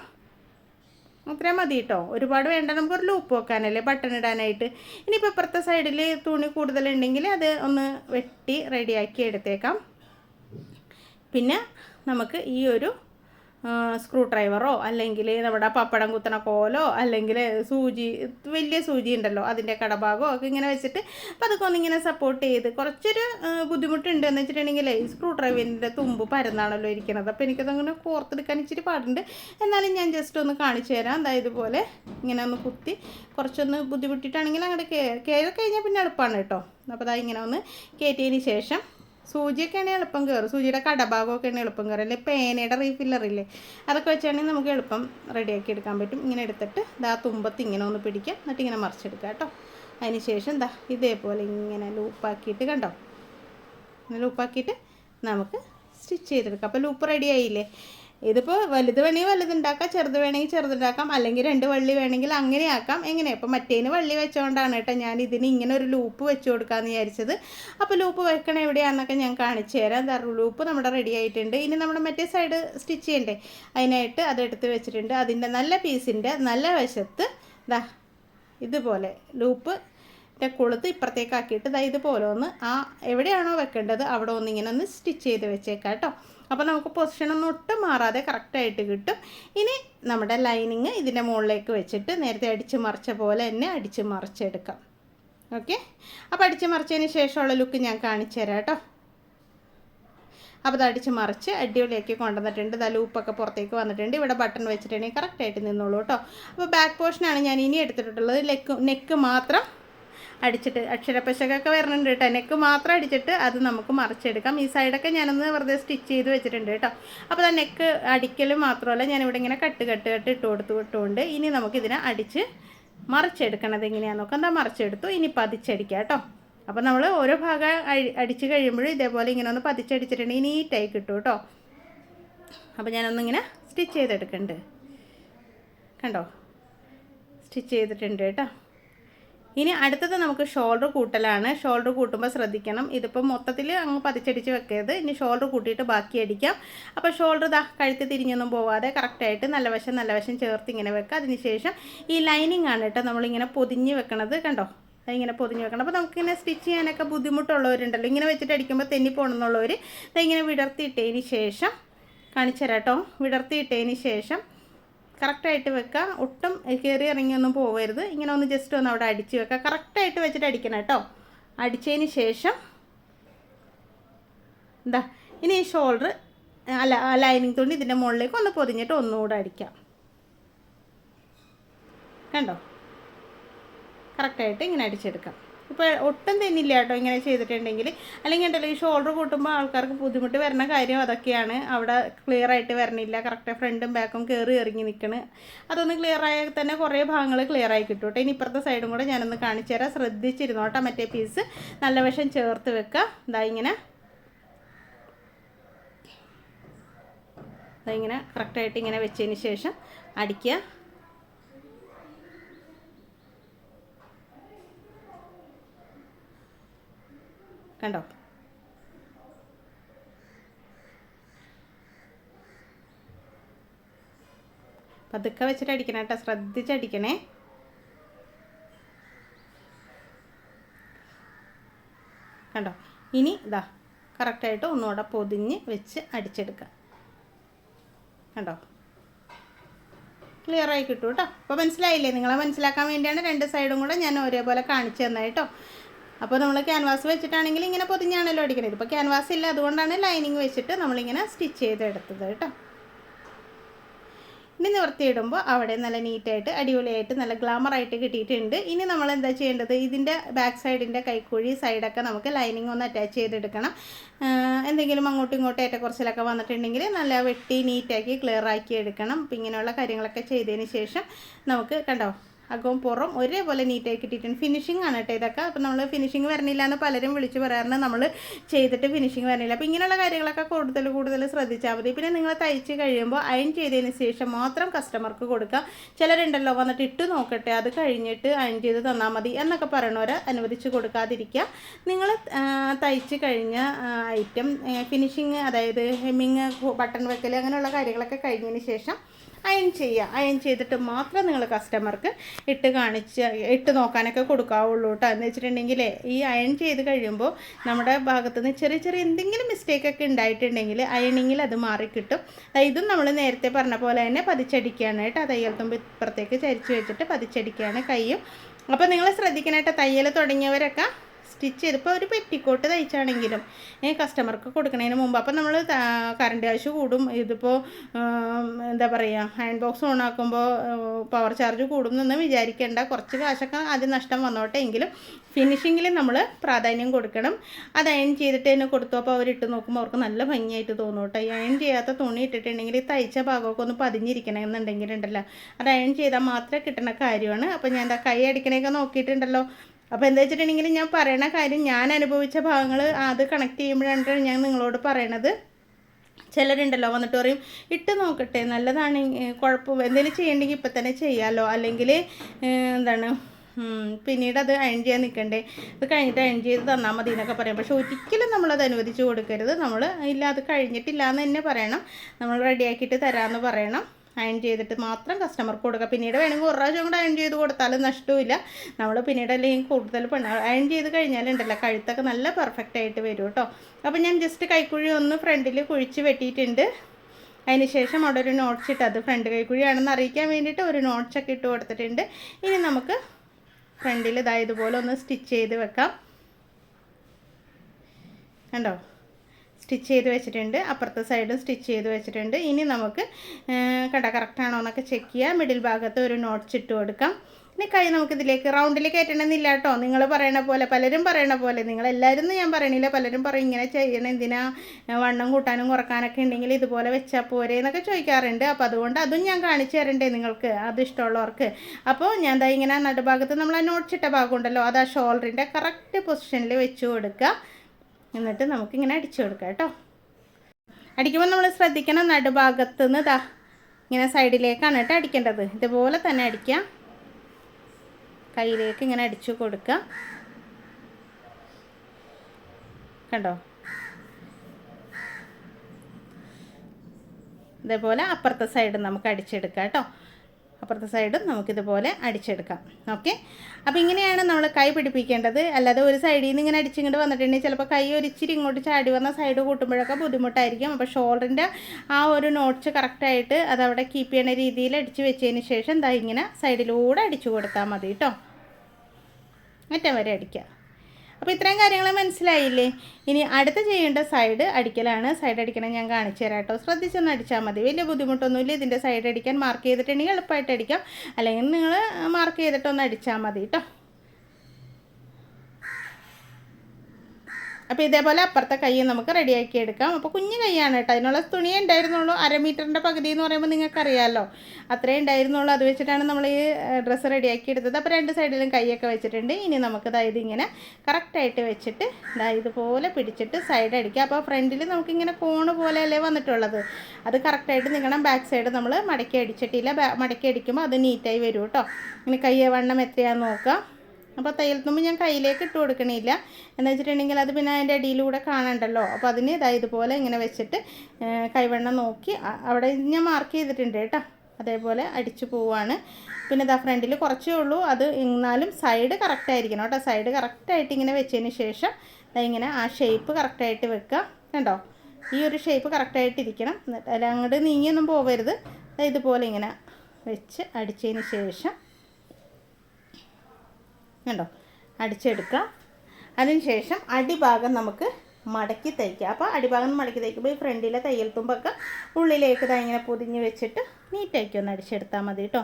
അത്രയും മതി കേട്ടോ. ഒരുപാട് വേണ്ട. നമുക്കൊരു ലൂപ്പ് വെക്കാനല്ലേ ബട്ടൺ ഇടാനായിട്ട്. ഇനിയിപ്പോൾ ഇപ്പുറത്തെ സൈഡിൽ തുണി കൂടുതലുണ്ടെങ്കിൽ അത് ഒന്ന് വെട്ടി റെഡിയാക്കി എടുത്തേക്കാം. പിന്നെ നമുക്ക് ഈ ഒരു സ്ക്രൂ ഡ്രൈവറോ അല്ലെങ്കിൽ നമ്മുടെ പപ്പടം കുത്തണ കോലോ അല്ലെങ്കിൽ സൂചി വലിയ സൂചി ഉണ്ടല്ലോ അതിന്റെ കടഭാഗമോ ഒക്കെ ഇങ്ങനെ വെച്ചിട്ട് അപ്പോൾ അതൊക്കെ ഒന്നിങ്ങനെ സപ്പോർട്ട് ചെയ്ത് കുറച്ചൊരു ബുദ്ധിമുട്ടുണ്ട് എന്ന് വെച്ചിട്ടുണ്ടെങ്കിൽ ഈ സ്ക്രൂ ഡ്രൈവറിന്റെ തുമ്പ് പരന്നാണല്ലോ ഇരിക്കുന്നത് അപ്പോൾ എനിക്കതങ്ങനെ കോർത്തെടുക്കാൻ ഇച്ചിരി പാടുണ്ട്. എന്നാലും ഞാൻ ജസ്റ്റ് ഒന്ന് കാണിച്ചു തരാം. അതായത് ഇതുപോലെ ഇങ്ങനെ ഒന്ന് കുത്തി കുറച്ചൊന്ന് ബുദ്ധിമുട്ടിയിട്ടാണെങ്കിൽ അങ്ങോട്ട് കയറി കഴിഞ്ഞാൽ പിന്നെ എളുപ്പമാണ് കേട്ടോ. അപ്പോൾ അതാ ഇങ്ങനെ ഒന്ന് കയറ്റിയതിന് ശേഷം സൂചിയൊക്കെയാണെങ്കിൽ എളുപ്പം കയറും സൂചിയുടെ കടഭാഗമൊക്കെയാണ് എളുപ്പം കയറും അല്ലെങ്കിൽ പേനയുടെ റീഫില്ലറില്ലേ അതൊക്കെ വെച്ചാണെങ്കിൽ നമുക്ക് എളുപ്പം റെഡിയാക്കി എടുക്കാൻ പറ്റും. ഇങ്ങനെ എടുത്തിട്ട് ഇതാ തുമ്പത്ത് ഇങ്ങനെ ഒന്ന് പിടിക്കുക. എന്നിട്ട് ഇങ്ങനെ മറിച്ചെടുക്കുക കേട്ടോ. അതിന് ശേഷം എന്താ ഇതേപോലെ ഇങ്ങനെ ലൂപ്പാക്കിയിട്ട് കണ്ടോ? ലൂപ്പാക്കിയിട്ട് നമുക്ക് സ്റ്റിച്ച് ചെയ്തെടുക്കാം. അപ്പോൾ ലൂപ്പ് റെഡി ആയില്ലേ? ഇതിപ്പോൾ വലുത് വേണമെങ്കിൽ വലുതുണ്ടാക്കാം ചെറുത് വേണമെങ്കിൽ ചെറുതുണ്ടാക്കാം അല്ലെങ്കിൽ രണ്ട് വള്ളി വേണമെങ്കിൽ അങ്ങനെ ആക്കാം എങ്ങനെ? ഇപ്പോൾ മറ്റേന് വള്ളി വെച്ചുകൊണ്ടാണ് കേട്ടോ ഞാൻ ഇതിന് ഇങ്ങനെ ഒരു ലൂപ്പ് വെച്ച് കൊടുക്കാമെന്ന് വിചാരിച്ചത്. അപ്പോൾ ലൂപ്പ് വെക്കണ എവിടെയാണെന്നൊക്കെ ഞാൻ കാണിച്ചു തരാം. തറു ലൂപ്പ് നമ്മുടെ റെഡി ആയിട്ടുണ്ട്. ഇനി നമ്മൾ മറ്റേ സൈഡ് സ്റ്റിച്ച് ചെയ്യണ്ടേ? അതിനായിട്ട് അത് എടുത്ത് വെച്ചിട്ടുണ്ട്. അതിന്റെ നല്ല പീസിന്റെ നല്ല വശത്ത് ദാ ഇതുപോലെ ലൂപ്പ് കൊളുത്ത് ഇപ്പുറത്തേക്കാക്കിയിട്ട് ദാ ഇതുപോലെ ഒന്ന് ആ എവിടെയാണോ വെക്കേണ്ടത് അവിടെ ഒന്ന് ഇങ്ങനെ ഒന്ന് സ്റ്റിച്ച് ചെയ്ത് വെച്ചേക്കാം കേട്ടോ. അപ്പോൾ നമുക്ക് പൊസിഷനൊന്നും ഒട്ടും മാറാതെ കറക്റ്റായിട്ട് കിട്ടും. ഇനി നമ്മുടെ ലൈനിങ് ഇതിന്റെ മുകളിലേക്ക് വെച്ചിട്ട് നേരത്തെ അടിച്ച് മറിച്ച പോലെ തന്നെ അടിച്ച് മറിച്ചെടുക്കാം. ഓക്കെ അപ്പോൾ അടിച്ച് മറിച്ചതിന് ശേഷമുള്ള ലുക്ക് ഞാൻ കാണിച്ചു തരാം കേട്ടോ. അപ്പോൾ അത് അടിച്ച് മറിച്ച് അടിപൊളിയാക്കി കൊണ്ടുവന്നിട്ടുണ്ട്. ഇതാ ലൂപ്പൊക്കെ പുറത്തേക്ക് വന്നിട്ടുണ്ട്. ഇവിടെ ബട്ടൺ വെച്ചിട്ടുണ്ടെങ്കിൽ കറക്റ്റായിട്ട് നിന്നോളൂ കേട്ടോ. അപ്പോൾ ബാക്ക് പോർഷനാണ് ഞാൻ ഇനി എടുത്തിട്ടുള്ളത്. ലെക്ക് നെക്ക് മാത്രം അടിച്ചിട്ട് അക്ഷരപ്പശകൊക്കെ വരുന്നുണ്ട് കേട്ടോ. നെക്ക് മാത്രം അടിച്ചിട്ട് അത് നമുക്ക് മറിച്ചെടുക്കാം. ഈ സൈഡൊക്കെ ഞാനൊന്ന് വെറുതെ സ്റ്റിച്ച് ചെയ്ത് വെച്ചിട്ടുണ്ട് കേട്ടോ. അപ്പോൾ ആ നെക്ക് അടിക്കൽ മാത്രമല്ല ഞാനിവിടെ ഇങ്ങനെ കട്ട് കട്ട് കട്ട് ഇട്ട് കൊടുത്ത് ഇട്ടുകൊണ്ട് ഇനി നമുക്കിതിനെ അടിച്ച് മറിച്ചെടുക്കണത് എങ്ങനെയാണെന്ന് നോക്കാം. എന്താ മറിച്ചെടുത്തു. ഇനി പതിച്ചടിക്കാം കേട്ടോ. അപ്പോൾ നമ്മൾ ഓരോ ഭാഗം അടിച്ച് കഴിയുമ്പോഴും ഇതേപോലെ ഇങ്ങനെ ഒന്ന് പതിച്ചടിച്ചിട്ടുണ്ടെങ്കിൽ നീറ്റായി കിട്ടും. കേട്ടോ അപ്പോൾ ഞാനൊന്നിങ്ങനെ സ്റ്റിച്ച് ചെയ്തെടുക്കുന്നുണ്ട് കണ്ടോ? സ്റ്റിച്ച് ചെയ്തിട്ടുണ്ട് കേട്ടോ. ഇനി അടുത്തത് നമുക്ക് ഷോൾഡർ കൂട്ടലാണ്. ഷോൾഡർ കൂട്ടുമ്പോൾ ശ്രദ്ധിക്കണം. ഇതിപ്പോൾ മൊത്തത്തിൽ അങ്ങ് പതിച്ചടിച്ച് വെക്കരുത്. ഇനി ഷോൾഡർ കൂട്ടിയിട്ട് ബാക്കി അടിക്കാം. അപ്പോൾ ഷോൾഡർ ദാ കഴുത്ത് തിരിഞ്ഞൊന്നും പോവാതെ കറക്റ്റായിട്ട് നല്ല വശം നല്ല വശം ചേർത്ത് ഇങ്ങനെ വെക്കുക അതിനുശേഷം ഈ ലൈനിങ് ആണ് കേട്ടോ നമ്മളിങ്ങനെ പൊതിഞ്ഞ് വെക്കണത്. കണ്ടോ? ഇങ്ങനെ പൊതിഞ്ഞ് വെക്കണം. അപ്പോൾ നമുക്കിങ്ങനെ സ്റ്റിച്ച് ചെയ്യാനൊക്കെ ബുദ്ധിമുട്ടുള്ളവരുണ്ടല്ലോ. ഇങ്ങനെ വെച്ചിട്ട് അടിക്കുമ്പോൾ തെന്നി പോകണമെന്നുള്ളവർ ഇങ്ങനെ വിടർത്തിയിട്ടതിന് ശേഷം കാണിച്ചു തരാം കേട്ടോ. വിടർത്തിയിട്ടതിന് ശേഷം കറക്റ്റായിട്ട് വെക്കുക ഒട്ടും കയറി ഇറങ്ങിയൊന്നും പോകരുത് ഇങ്ങനെ ഒന്ന് ജസ്റ്റ് ഒന്ന് അവിടെ അടിച്ച് വെക്കുക കറക്റ്റായിട്ട് വെച്ചിട്ട് അടിക്കണം കേട്ടോ. അടിച്ചതിന് ശേഷം എന്താ ഇനി ഈ ഷോൾഡർ അല്ല ലൈനിങ് തുണി ഇതിന്റെ മുകളിലേക്ക് ഒന്ന് പൊതിഞ്ഞിട്ട് ഒന്നുകൂടെ അടിക്കാം. കണ്ടോ? കറക്റ്റായിട്ട് ഇങ്ങനെ അടിച്ചെടുക്കാം. ഇപ്പോൾ ഒട്ടും തന്നില്ല കേട്ടോ ഇങ്ങനെ ചെയ്തിട്ടുണ്ടെങ്കിൽ. അല്ലെങ്കിൽ ഉണ്ടല്ലോ ഈ ഷോൾഡർ കൂട്ടുമ്പോൾ ആൾക്കാർക്ക് ബുദ്ധിമുട്ട് വരുന്ന കാര്യം അതൊക്കെയാണ്. അവിടെ ക്ലിയർ ആയിട്ട് വരണില്ല. കറക്റ്റ് ഫ്രണ്ടും ബാക്കും കയറി ഇറങ്ങി നിൽക്കണ് അതൊന്ന് ക്ലിയർ ആയാൽ തന്നെ കുറേ ഭാഗങ്ങൾ ക്ലിയർ ആയി കിട്ടും കേട്ടോ. ഇനി ഇപ്പുറത്തെ സൈഡും കൂടെ ഞാനൊന്ന് കാണിച്ചു തരാം. ശ്രദ്ധിച്ചിരുന്നു കേട്ടോ മറ്റേ പീസ് നല്ല വശം ചേർത്ത് വെക്കുക. ഇതാ ഇങ്ങനെ. ദാ ഇങ്ങനെ കറക്റ്റായിട്ട് ഇങ്ങനെ വെച്ചതിന് ശേഷം അടിക്കുക. കണ്ടോ? പതുക്കെ വെച്ചിട്ട് അടിക്കണം കേട്ടോ. ശ്രദ്ധിച്ചടിക്കണേ കണ്ടോ? ഇനി ഇതാ കറക്റ്റായിട്ട് ഒന്നുകൂടെ പൊതിഞ്ഞ് വെച്ച് അടിച്ചെടുക്കുക കണ്ടോ? ക്ലിയർ ആയി കിട്ടും കേട്ടോ. അപ്പോൾ മനസ്സിലായില്ലേ? നിങ്ങളെ മനസ്സിലാക്കാൻ വേണ്ടിയാണ് രണ്ട് സൈഡും കൂടെ ഞാൻ ഒരേപോലെ കാണിച്ചു തന്നായിട്ടോ അപ്പോൾ നമ്മൾ ക്യാൻവാസ് വെച്ചിട്ടാണെങ്കിൽ ഇങ്ങനെ പൊതിഞ്ഞാണല്ലോ അടിക്കുന്നത് ഇപ്പോൾ ക്യാൻവാസ് ഇല്ല അതുകൊണ്ടാണ് ലൈനിങ് വെച്ചിട്ട് നമ്മളിങ്ങനെ സ്റ്റിച്ച് ചെയ്തെടുത്തത് കേട്ടോ. ഇനി നിവർത്തിയിടുമ്പോൾ അവിടെ നല്ല നീറ്റായിട്ട് അടിപൊളിയായിട്ട് നല്ല ഗ്ലാമറായിട്ട് കിട്ടിയിട്ടുണ്ട്. ഇനി നമ്മൾ എന്താ ചെയ്യേണ്ടത്? ഇതിന്റെ ബാക്ക് സൈഡിന്റെ കൈക്കുഴി സൈഡൊക്കെ നമുക്ക് ലൈനിങ് ഒന്ന് അറ്റാച്ച് ചെയ്തെടുക്കണം. എന്തെങ്കിലും അങ്ങോട്ടും ഇങ്ങോട്ടും ഏറ്റക്കുറച്ചിലൊക്കെ വന്നിട്ടുണ്ടെങ്കിൽ നല്ല വെട്ടി നീറ്റാക്കി ക്ലിയറാക്കി എടുക്കണം. അപ്പം ഇങ്ങനെയുള്ള കാര്യങ്ങളൊക്കെ ചെയ്തതിന് ശേഷം നമുക്ക് കണ്ടോ? അകവും പുറം ഒരേപോലെ നീറ്റായി കിട്ടിയിട്ടുണ്ട്. ഫിനിഷിംഗ് ആണ് കേട്ടോ ഇതൊക്കെ. അപ്പോൾ നമ്മൾ ഫിനിഷിംഗ് വരണില്ല എന്ന് പലരും വിളിച്ച് പറയാറുണ്ട്. നമ്മൾ ചെയ്തിട്ട് ഫിനിഷിംഗ് വരണില്ല. അപ്പോൾ ഇങ്ങനെയുള്ള കാര്യങ്ങളൊക്കെ കൂടുതൽ കൂടുതൽ ശ്രദ്ധിച്ചാൽ മതി. പിന്നെ നിങ്ങൾ തയ്ച്ച് കഴിയുമ്പോൾ അയൺ ചെയ്തതിന് ശേഷം മാത്രം കസ്റ്റമർക്ക് കൊടുക്കാം. ചിലരുണ്ടല്ലോ വന്നിട്ട് ഇട്ട് നോക്കട്ടെ അത് കഴിഞ്ഞിട്ട് അയൺ ചെയ്ത് തന്നാൽ മതി എന്നൊക്കെ പറയണവരെ അനുവദിച്ച് കൊടുക്കാതിരിക്കുക. നിങ്ങൾ തയ്ച്ച് കഴിഞ്ഞ ഐറ്റം ഫിനിഷിങ് അതായത് ഹെമ്മിങ് ബട്ടൺ വെക്കൽ അങ്ങനെയുള്ള കാര്യങ്ങളൊക്കെ കഴിഞ്ഞതിന് ശേഷം അയൺ ചെയ്യുക. അയൺ ചെയ്തിട്ട് മാത്രം നിങ്ങൾ കസ്റ്റമർക്ക് ഇട്ട് കാണിച്ച് ഇട്ട് നോക്കാനൊക്കെ കൊടുക്കാവുള്ളൂ കേട്ടോ. എന്ന് വെച്ചിട്ടുണ്ടെങ്കിൽ ഈ അയൺ ചെയ്ത് കഴിയുമ്പോൾ നമ്മുടെ ഭാഗത്ത് നിന്ന് ചെറിയ ചെറിയ എന്തെങ്കിലും മിസ്റ്റേക്കൊക്കെ ഉണ്ടായിട്ടുണ്ടെങ്കിൽ അയണിങ്ങിൽ അത് മാറിക്കിട്ടും കിട്ടും. ഇതും നമ്മൾ നേരത്തെ പറഞ്ഞ പോലെ തന്നെ പതിച്ചടിക്കുകയാണ് കേട്ടോ. തയ്യൽ തുമ്പ് ഇപ്പുറത്തേക്ക് ചരിച്ച് വെച്ചിട്ട് പതിച്ചടിക്കുകയാണ് കയ്യും അപ്പോൾ നിങ്ങൾ ശ്രദ്ധിക്കണേട്ടോ തയ്യൽ തുടങ്ങിയവരൊക്കെ. സ്റ്റിച്ച് ചെയ്തിപ്പോൾ ഒരു പെറ്റിക്കോട്ട് തയ്ച്ചാണെങ്കിലും കസ്റ്റമർക്ക് കൊടുക്കുന്നതിന് മുമ്പ്. അപ്പം നമ്മൾ കറണ്ട് കാശ് കൂടും. ഇതിപ്പോൾ എന്താ പറയുക ഹാൻഡ് ബോക്സ് ഓൺ ആക്കുമ്പോൾ പവർ ചാർജ് കൂടും എന്നൊന്നും വിചാരിക്കേണ്ട. കുറച്ച് കാശൊക്കെ ആദ്യം നഷ്ടം വന്നോട്ടെ എങ്കിലും ഫിനിഷിങ്ങിൽ നമ്മൾ പ്രാധാന്യം കൊടുക്കണം. അത് അയൺ ചെയ്തിട്ട് തന്നെ കൊടുത്തു. അപ്പോൾ അവരിട്ട് നോക്കുമ്പോൾ അവർക്ക് നല്ല ഭംഗിയായിട്ട് തോന്നും കേട്ടോ ഈ അയൺ ചെയ്യാത്ത തുണി ഇട്ടിട്ടുണ്ടെങ്കിൽ തയ്ച്ച ഭാഗമൊക്കെ ഒന്ന് പതിഞ്ഞിരിക്കണം എന്നുണ്ടെങ്കിൽ ഉണ്ടല്ലോ അത് അയൺ ചെയ്താൽ മാത്രമേ കിട്ടുന്ന കാര്യമാണ്. അപ്പോൾ ഞാൻ എന്താ കൈ അടിക്കണേക്കെ നോക്കിയിട്ടുണ്ടല്ലോ. അപ്പോൾ എന്താ വെച്ചിട്ടുണ്ടെങ്കിൽ ഞാൻ പറയണ കാര്യം ഞാൻ അനുഭവിച്ച ഭാഗങ്ങൾ അത് കണക്ട് ചെയ്യുമ്പോഴാണ് ഞാൻ നിങ്ങളോട് പറയണത്. ചിലരുണ്ടല്ലോ വന്നിട്ട് പറയും ഇട്ട് നോക്കട്ടെ നല്ലതാണ് കുഴപ്പം എന്തെങ്കിലും ചെയ്യണ്ടെങ്കിൽ ഇപ്പം തന്നെ ചെയ്യാമല്ലോ അല്ലെങ്കിൽ എന്താണ് പിന്നീട് അത് അയൺ ചെയ്യാൻ നിൽക്കണ്ടേ അത് കഴിഞ്ഞിട്ട് അയൺ ചെയ്ത് തന്നാൽ മതി എന്നൊക്കെ പറയാം. പക്ഷെ ഒരിക്കലും നമ്മളത് അനുവദിച്ച് കൊടുക്കരുത്. നമ്മൾ ഇല്ല അത് കഴിഞ്ഞിട്ടില്ല എന്ന് തന്നെ പറയണം. നമ്മൾ റെഡിയാക്കിയിട്ട് തരാമെന്ന് പറയണം. അയൺ ചെയ്തിട്ട് മാത്രം കസ്റ്റമർക്ക് കൊടുക്കുക. പിന്നീട് വേണമെങ്കിൽ ഒരു പ്രാവശ്യം കൂടെ അയൺ ചെയ്ത് കൊടുത്താലും നഷ്ടമില്ല നമ്മൾ പിന്നീട് അല്ലെങ്കിൽ കൂടുതൽ പെണ്ണ അയൺ ചെയ്ത് കഴിഞ്ഞാലുണ്ടല്ലോ കഴുത്തൊക്കെ നല്ല പെർഫെക്റ്റ് ആയിട്ട് വരും കേട്ടോ. അപ്പോൾ ഞാൻ ജസ്റ്റ് കൈക്കുഴി ഒന്ന് ഫ്രണ്ടിൽ കുഴിച്ച് വെട്ടിയിട്ടുണ്ട്. അതിന് ശേഷം അവിടെ ഒരു നോട്ട്സ് ഇട്ട് അത് ഫ്രണ്ട് കൈക്കുഴിയാണെന്ന് അറിയിക്കാൻ വേണ്ടിയിട്ട് ഒരു നോട്ട്സ് ഒക്കെ ഇട്ട് കൊടുത്തിട്ടുണ്ട്. ഇനി നമുക്ക് ഫ്രണ്ടിൽ ഇതായതുപോലെ ഒന്ന് സ്റ്റിച്ച് ചെയ്ത് വെക്കാം. കണ്ടോ? സ്റ്റിച്ച് ചെയ്ത് വെച്ചിട്ടുണ്ട്. അപ്പുറത്തെ സൈഡും സ്റ്റിച്ച് ചെയ്ത് വെച്ചിട്ടുണ്ട്. ഇനി നമുക്ക് കട കറക്റ്റാണോ എന്നൊക്കെ ചെക്ക് ചെയ്യാം. മിഡിൽ ഭാഗത്ത് ഒരു നോട്ട്സ് ഇട്ട് കൊടുക്കാം. ഇനി കൈ നമുക്ക് ഇതിലേക്ക് റൗണ്ടിൽ കയറ്റണമെന്നില്ല കേട്ടോ. നിങ്ങൾ പറയണ പോലെ പലരും പറയണ പോലെ നിങ്ങൾ എല്ലാവരും ഞാൻ പറയണില്ല. പലരും പറയും ഇങ്ങനെ ചെയ്യണം എന്തിനാ വണ്ണം കൂട്ടാനും കുറക്കാനൊക്കെ ഉണ്ടെങ്കിൽ ഇതുപോലെ വെച്ചാൽ പോരെ എന്നൊക്കെ ചോദിക്കാറുണ്ട്. അപ്പോൾ അതുകൊണ്ട് അതും ഞാൻ കാണിച്ചു തരണ്ടേ നിങ്ങൾക്ക് അത് ഇഷ്ടമുള്ളവർക്ക്. അപ്പോൾ ഞാൻ ദാ ഇങ്ങനെ നടുഭാഗത്ത് നമ്മൾ ആ നോട്ട്സ് ഇട്ട ഭാഗമുണ്ടല്ലോ അത് ആ ഷോൾഡറിന്റെ കറക്റ്റ് പൊസിഷനിൽ വെച്ച് കൊടുക്കുക. എന്നിട്ട് നമുക്കിങ്ങനെ അടിച്ചു കൊടുക്കാം കേട്ടോ. അടിക്കുമ്പോൾ നമ്മൾ ശ്രദ്ധിക്കണം നടുഭാഗത്ത് നിന്ന് ഇതാ ഇങ്ങനെ സൈഡിലേക്കാണ് കേട്ടോ അടിക്കേണ്ടത്. ഇതുപോലെ തന്നെ അടിക്കാം കയ്യിലേക്ക് ഇങ്ങനെ അടിച്ചു കൊടുക്കുക. കണ്ടോ? ഇതേപോലെ അപ്പുറത്തെ സൈഡ് നമുക്ക് അടിച്ചെടുക്കാം കേട്ടോ. അപ്പുറത്തെ സൈഡും നമുക്കിതുപോലെ അടിച്ചെടുക്കാം. ഓക്കെ? അപ്പോൾ ഇങ്ങനെയാണ് നമ്മൾ കൈ പിടിപ്പിക്കേണ്ടത്. അല്ലാതെ ഒരു സൈഡിൽ നിന്ന് ഇങ്ങനെ അടിച്ചിങ്ങോട്ട് വന്നിട്ടുണ്ടെങ്കിൽ ചിലപ്പോൾ കൈ ഒരിച്ചിരി ഇങ്ങോട്ട് ചാടി വന്ന സൈഡ് കൂട്ടുമ്പോഴൊക്കെ ബുദ്ധിമുട്ടായിരിക്കും. അപ്പോൾ ഷോൾഡറിന്റെ ആ ഒരു നോട്ട്സ് കറക്റ്റായിട്ട് അതവിടെ കീപ്പ് ചെയ്യുന്ന രീതിയിൽ അടിച്ച് വെച്ചതിന് ശേഷം ദാ ഇങ്ങനെ സൈഡിലൂടെ അടിച്ചു കൊടുത്താൽ മതി കേട്ടോ അറ്റം വരെ അടിക്കുക അപ്പോൾ ഇത്രയും കാര്യങ്ങൾ മനസ്സിലായില്ലേ? ഇനി അടുത്ത ചെയ്യേണ്ട സൈഡ് അടിക്കലാണ്. സൈഡ് അടിക്കണം ഞാൻ കാണിച്ചു തരാം കേട്ടോ. ശ്രദ്ധിച്ചൊന്ന് അടിച്ചാൽ മതി. വലിയ ബുദ്ധിമുട്ടൊന്നുമില്ല. ഇതിന്റെ സൈഡ് അടിക്കാൻ മാർക്ക് ചെയ്തിട്ടുണ്ടെങ്കിൽ എളുപ്പമായിട്ട് അടിക്കാം. അല്ലെങ്കിൽ നിങ്ങൾ മാർക്ക് ചെയ്തിട്ടൊന്ന് അടിച്ചാൽ മതി കേട്ടോ. അപ്പോൾ ഇതേപോലെ അപ്പുറത്തെ കൈ നമുക്ക് റെഡിയാക്കി എടുക്കാം. അപ്പോൾ കുഞ്ഞു കൈയാണ് കേട്ടോ. അതിനുള്ള തുണിയേ ഉണ്ടായിരുന്നുള്ളൂ. അര മീറ്ററിന്റെ പകുതി എന്ന് പറയുമ്പോൾ നിങ്ങൾക്കറിയാമല്ലോ അത്രേ ഉണ്ടായിരുന്നുള്ളൂ. അത് വെച്ചിട്ടാണ് നമ്മൾ ഈ ഡ്രസ്സ് റെഡിയാക്കി എടുത്തത്. അപ്പോൾ രണ്ട് സൈഡിലും കൈയൊക്കെ വെച്ചിട്ടുണ്ട്. ഇനി നമുക്ക് ദാ ഇങ്ങനെ കറക്റ്റായിട്ട് വെച്ചിട്ട് ഇതാ ഇതുപോലെ പിടിച്ചിട്ട് സൈഡ് അടിക്കുക അപ്പോൾ ഫ്രണ്ടിൽ നമുക്കിങ്ങനെ കോണ് പോലെയല്ലേ വന്നിട്ടുള്ളത്. അത് കറക്റ്റായിട്ട് നിങ്ങളുടെ ബാക്ക് സൈഡ് നമ്മൾ മടക്കി അടിച്ചിട്ടില്ല. മടക്കി അടിക്കുമ്പോൾ അത് നീറ്റായി വരും കേട്ടോ. ഇനി കൈ വണ്ണം എത്രയാണെന്ന് നോക്കാം. അപ്പോൾ തയ്യൽ തുമ്പ് ഞാൻ കയ്യിലേക്ക് ഇട്ട് കൊടുക്കണില്ല. എന്ന് വെച്ചിട്ടുണ്ടെങ്കിൽ അത് പിന്നെ അതിന്റെ അടിയിലൂടെ കാണണ്ടല്ലോ. അപ്പോൾ അതിന് ഇതാ ഇതുപോലെ ഇങ്ങനെ വെച്ചിട്ട് കൈവെണ്ണം നോക്കി അവിടെ ഞാൻ മാർക്ക് ചെയ്തിട്ടുണ്ട് കേട്ടോ. അതേപോലെ അടിച്ചു പോവാണ്. പിന്നെ ഇതാ ഫ്രണ്ടിൽ കുറച്ചേ ഉള്ളൂ. അത് എന്നാലും സൈഡ് കറക്റ്റ് ആയിരിക്കണം കേട്ടോ. സൈഡ് കറക്റ്റായിട്ട് ഇങ്ങനെ വെച്ചതിന് ശേഷം ഇങ്ങനെ ആ ഷേപ്പ് കറക്റ്റായിട്ട് വെക്കുക കണ്ടോ? ഈ ഒരു ഷേപ്പ് കറക്റ്റായിട്ട് ഇരിക്കണം. എന്നിട്ട് അല്ല അങ്ങോട്ട് നീങ്ങിയൊന്നും പോവരുത്. ഇതുപോലെ ഇങ്ങനെ വെച്ച് അടിച്ചതിന് ശേഷം കണ്ടോ? അടിച്ചെടുക്കുക അതിനുശേഷം അടിഭാഗം നമുക്ക് മടക്കി തയ്ക്കുക അപ്പോൾ അടിഭാഗം മടക്കി തയ്ക്കുമ്പോൾ ഈ ഫ്രണ്ടിലെ തയ്യൽ തുമ്പൊക്കെ ഉള്ളിലേക്ക് ഇങ്ങനെ പൊതിഞ്ഞ് വെച്ചിട്ട് നീറ്റാക്കി ഒന്ന് അടിച്ചെടുത്താൽ മതി കേട്ടോ.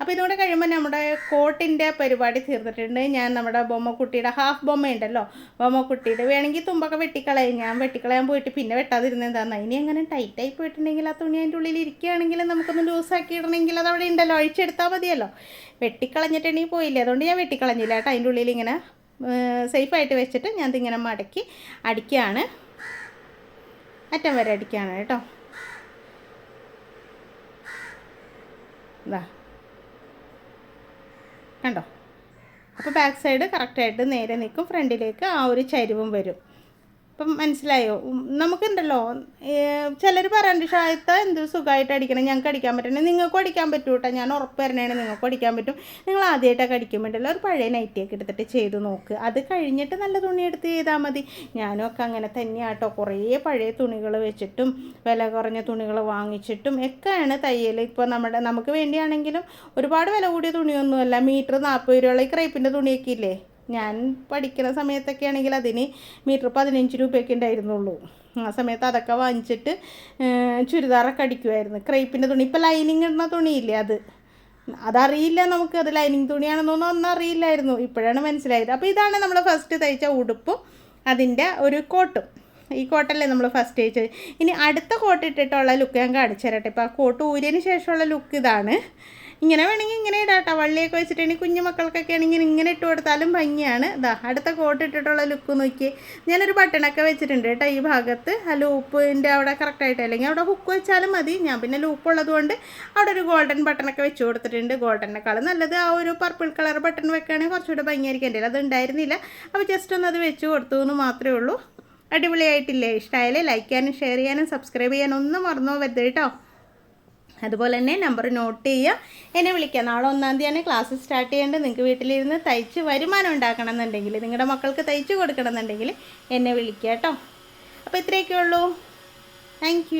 അപ്പോൾ ഇതുകൂടെ കഴിയുമ്പോൾ നമ്മുടെ കോട്ടിന്റെ പരിപാടി തീർന്നിട്ടുണ്ട്. ഞാൻ നമ്മുടെ ബൊമ്മക്കുട്ടിയുടെ ഹാഫ് ബൊമ്മയുണ്ടല്ലോ. ബൊമ്മക്കുട്ടിയുടെ വേണമെങ്കിൽ തുമ്പൊക്കെ വെട്ടിക്കളയും. ഞാൻ വെട്ടിക്കളയാൻ പോയിട്ട് പിന്നെ വെട്ടാതിരുന്നത് എന്താണെന്ന് ഇനി അങ്ങനെ ടൈറ്റായി പോയിട്ടുണ്ടെങ്കിൽ ആ തുണി അതിന്റെ ഉള്ളിൽ ഇരിക്കുകയാണെങ്കിൽ നമുക്കൊന്ന് ലൂസാക്കി ഇടണമെങ്കിൽ അത് അവിടെ ഉണ്ടല്ലോ. അഴിച്ചെടുത്താൽ മതിയല്ലോ. വെട്ടിക്കളഞ്ഞിട്ടുണ്ടെങ്കിൽ പോയില്ലേ? അതുകൊണ്ട് ഞാൻ വെട്ടിക്കളഞ്ഞില്ല കേട്ടോ. അതിന്റെ ഉള്ളിൽ ഇങ്ങനെ സേഫായിട്ട് വെച്ചിട്ട് ഞാൻ ഇതിങ്ങനെ മടക്കി അടിക്കുകയാണ്. അറ്റം വരെ അടിക്കുകയാണ് കേട്ടോ. ഇതാ കണ്ടോ? അപ്പോൾ ബാക്ക് സൈഡ് കറക്റ്റായിട്ട് നേരെ നിൽക്കും. ഫ്രണ്ടിലേക്ക് ആ ഒരു ചരിവും വരും. അപ്പം മനസ്സിലായോ? നമുക്കുണ്ടല്ലോ. ചിലർ പറയാണ്ട് ഷായത്ത എന്ത് സുഖമായിട്ട് അടിക്കണം? ഞങ്ങൾക്ക് അടിക്കാൻ പറ്റണേ? നിങ്ങൾക്കും അടിക്കാൻ പറ്റൂ കേട്ടോ ഞാൻ ഉറപ്പ് തരണേണ് നിങ്ങൾക്കും അടിക്കാൻ പറ്റും. നിങ്ങൾ ആദ്യമായിട്ടൊക്കെ അടിക്കാൻ പറ്റില്ല ഒരു പഴയ നൈറ്റിയൊക്കെ എടുത്തിട്ട് ചെയ്ത് നോക്ക്. അത് കഴിഞ്ഞിട്ട് നല്ല തുണി എടുത്ത് ചെയ്താൽ മതി. ഞാനും ഒക്കെ അങ്ങനെ തന്നെയാട്ടോ. കുറേ പഴയ തുണികൾ വെച്ചിട്ടും വില കുറഞ്ഞ തുണികൾ വാങ്ങിച്ചിട്ടും ഒക്കെയാണ് തയ്യൽ ഇപ്പോൾ നമ്മുടെ നമുക്ക് വേണ്ടിയാണെങ്കിലും ഒരുപാട് വില കൂടിയ തുണിയൊന്നുമല്ല. മീറ്റർ നാൽപ്പത് രൂപയുള്ള ഈ ക്രൈപ്പിന്റെ തുണിയൊക്കെ ഇല്ലേ? ഞാൻ പഠിക്കുന്ന സമയത്തൊക്കെ ആണെങ്കിൽ അതിന് മീറ്റർ പതിനഞ്ച് രൂപയൊക്കെ ഉണ്ടായിരുന്നുള്ളൂ. ആ സമയത്ത് അതൊക്കെ വാങ്ങിച്ചിട്ട് ചുരിദാറൊക്കെ അടിക്കുമായിരുന്നു ക്രൈപ്പിന്റെ തുണി. ഇപ്പോൾ ലൈനിങ് ഇടുന്ന തുണിയില്ലേ അത്? അതറിയില്ല നമുക്ക്. അത് ലൈനിങ് തുണിയാണെന്നൊന്നും ഒന്നും അറിയില്ലായിരുന്നു. ഇപ്പോഴാണ് മനസ്സിലായത്. അപ്പോൾ ഇതാണ് നമ്മൾ ഫസ്റ്റ് തയ്ച്ച ഉടുപ്പും അതിന്റെ ഒരു കോട്ടും. ഈ കോട്ടല്ലേ നമ്മൾ ഫസ്റ്റ് തയ്ച്ചത്. ഇനി അടുത്ത കോട്ട് ഇട്ടിട്ടുള്ള ലുക്ക് ഞാൻ കാണിച്ചു തരട്ടെ. ഇപ്പോൾ ആ കോട്ട് ഊരിയതിന് ശേഷമുള്ള ലുക്ക് ഇതാണ്. ഇങ്ങനെ വേണമെങ്കിൽ ഇങ്ങനെ ഇടാട്ടോ. വള്ളിയൊക്കെ വെച്ചിട്ടുണ്ടെങ്കിൽ കുഞ്ഞു മക്കൾക്കൊക്കെ ആണെങ്കിൽ ഇങ്ങനെ ഇട്ട് കൊടുത്താലും ഭംഗിയാണ്. ഇതാ അടുത്ത കോട്ട് ഇട്ടിട്ടുള്ള ലുക്ക് നോക്കി ഞാനൊരു ബട്ടണൊക്കെ വെച്ചിട്ടുണ്ട് കേട്ടോ ഈ ഭാഗത്ത്. ആ ലൂപ്പിന്റെ അവിടെ കറക്റ്റായിട്ട് അല്ലെങ്കിൽ അവിടെ ഹുക്ക് വെച്ചാലും മതി. ഞാൻ പിന്നെ ലൂപ്പ് ഉള്ളതുകൊണ്ട് അവിടെ ഒരു ഗോൾഡൻ ബട്ടണൊക്കെ വെച്ച് കൊടുത്തിട്ടുണ്ട്. ഗോൾഡനേക്കാളും നല്ലത് ആ ഒരു പർപ്പിൾ കളർ ബട്ടൺ വെക്കുകയാണെങ്കിൽ കുറച്ചുകൂടെ ഭംഗിയായിരിക്കും. എന്റെ അത് ഉണ്ടായിരുന്നില്ല. അപ്പോൾ ജസ്റ്റ് ഒന്ന് അത് വെച്ച് കൊടുത്തു എന്ന് മാത്രമേ ഉള്ളൂ. അടിപൊളിയായിട്ടില്ലേ? ഇഷ്ടമായാലേ ലൈക്ക് ചെയ്യാനും ഷെയർ ചെയ്യാനും സബ്സ്ക്രൈബ് ചെയ്യാനും ഒന്നും മറന്നു പോകരുത് കേട്ടോ. അതുപോലെ തന്നെ നമ്പർ നോട്ട് ചെയ്യുക. എന്നെ വിളിക്കുക. നാളെ ഒന്നാം തീയതിയാണ് ക്ലാസ് സ്റ്റാർട്ട് ചെയ്യേണ്ടത് നിങ്ങൾക്ക് വീട്ടിലിരുന്ന് തയ്ച്ച് വരുമാനം ഉണ്ടാക്കണം എന്നുണ്ടെങ്കിൽ നിങ്ങളുടെ മക്കൾക്ക് തയ്ച്ച് കൊടുക്കണം എന്നുണ്ടെങ്കിൽ എന്നെ വിളിക്കുക കേട്ടോ. അപ്പോൾ ഇത്രയൊക്കെ ഉള്ളൂ താങ്ക്